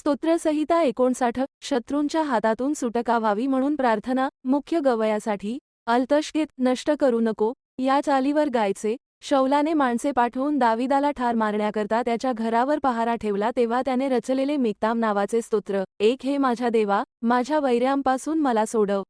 स्तोत्रसहिता एकोणसाठ शत्रूंच्या हातातून सुटका व्हावी म्हणून प्रार्थना मुख्य गवयासाठी अल्तशकेत नष्ट करू नको या चालीवर गायचे शौलाने माणसे पाठवून दाविदाला ठार मारण्याकरता त्याच्या घरावर पहारा ठेवला तेव्हा त्याने रचलेले मिक्ताम नावाचे स्तोत्र एक हे माझ्या देवा माझ्या वैर्यांपासून मला सोडव.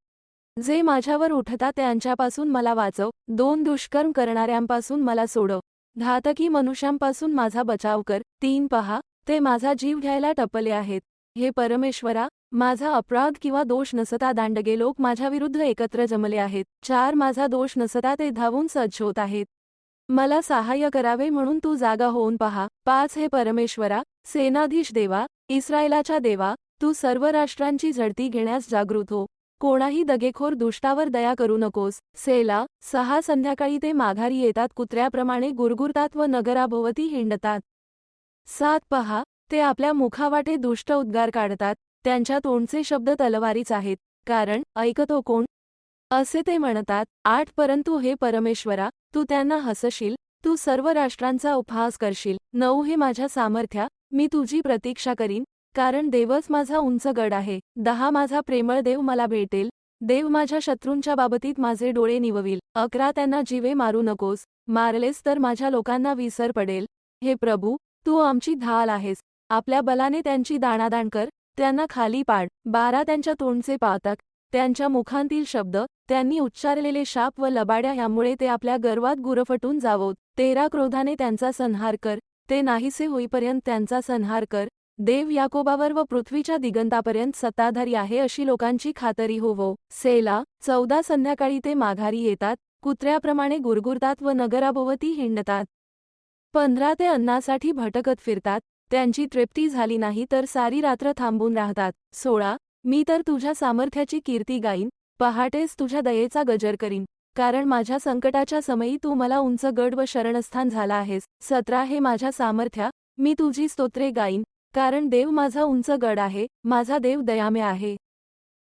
जे माझ्यावर उठता त्यांच्यापासून मला वाचव. दोन दुष्कर्म करणाऱ्यांपासून मला सोडव. घातकी मनुष्यांपासून माझा बचाव कर. तीन पहा ते माझा जीव घ्यायला टपले आहेत. हे परमेश्वरा माझा अपराध किंवा दोष नसता दांडगे लोक माझ्याविरुद्ध एकत्र जमले आहेत. चार माझा दोष नसता ते धावून सज्ज होत आहेत. मला सहाय्य करावे म्हणून तू जागा होऊन पहा. पाच हे परमेश्वरा सेनाधीश देवा इस्रायलाच्या देवा तू सर्व राष्ट्रांची झडती घेण्यास जागृत हो. कोणाही दगेखोर दुष्टावर दया करू नकोस. सेला सहा संध्याकाळी ते माघारी येतात. कुत्र्याप्रमाणे गुरगुरतात व नगराभोवती हिंडतात. सात पहा ते आपल्या मुखावाटे दुष्ट उद्गार काढतात त्यांच्या तोंडचे शब्द तलवारीच आहेत कारण ऐकतो कोण? असे ते म्हणतात आठ परंतु हे परमेश्वरा तू त्यांना हसशील तू सर्व राष्ट्रांचा उपहास करशील नऊ हे माझ्या सामर्थ्या मी तुझी प्रतीक्षा करीन कारण देवच माझा उंच गड आहे दहा माझा प्रेमळ देव मला भेटेल देव माझ्या शत्रूंच्या बाबतीत माझे डोळे निवविल अकरा त्यांना जीवे मारू नकोस मारलेस तर माझ्या लोकांना विसर पडेल हे प्रभू तू आमची ढाल आहेस. आपल्या बलाने त्यांची दाणादाण कर. त्यांना खाली पाड. बारा त्यांच्या तोंडचे पातक. त्यांच्या मुखांतील शब्द. त्यांनी उच्चारलेले शाप व लबाड्या ह्यामुळे ते आपल्या गर्वात गुरफटून जावोत. तेरा क्रोधाने त्यांचा संहार कर. ते नाहीसे होईपर्यंत त्यांचा संहार कर. देव याकोबावर व पृथ्वीच्या दिगंतापर्यंत सत्ताधारी आहे अशी लोकांची खातरी होवो. सेला चौदा संध्याकाळी ते माघारी येतात. कुत्र्याप्रमाणे गुरगुरतात व नगराभोवती हिंडतात. पंधरा ते अन्नासाठी भटकत फिरतात त्यांची तृप्ती झाली नाही तर सारी रात्र थांबून राहतात. सोळा मी तर तुझ्या सामर्थ्याची कीर्ती गाईन पहाटेस तुझ्या दयेचा गजर करीन कारण माझ्या संकटाच्या समयी तू मला उंच गड व शरणस्थान झाला आहेस. सतरा हे माझ्या सामर्थ्या मी तुझी स्तोत्रे गाईन कारण देव माझा उंच गड आहे माझा देव दयामे आहे.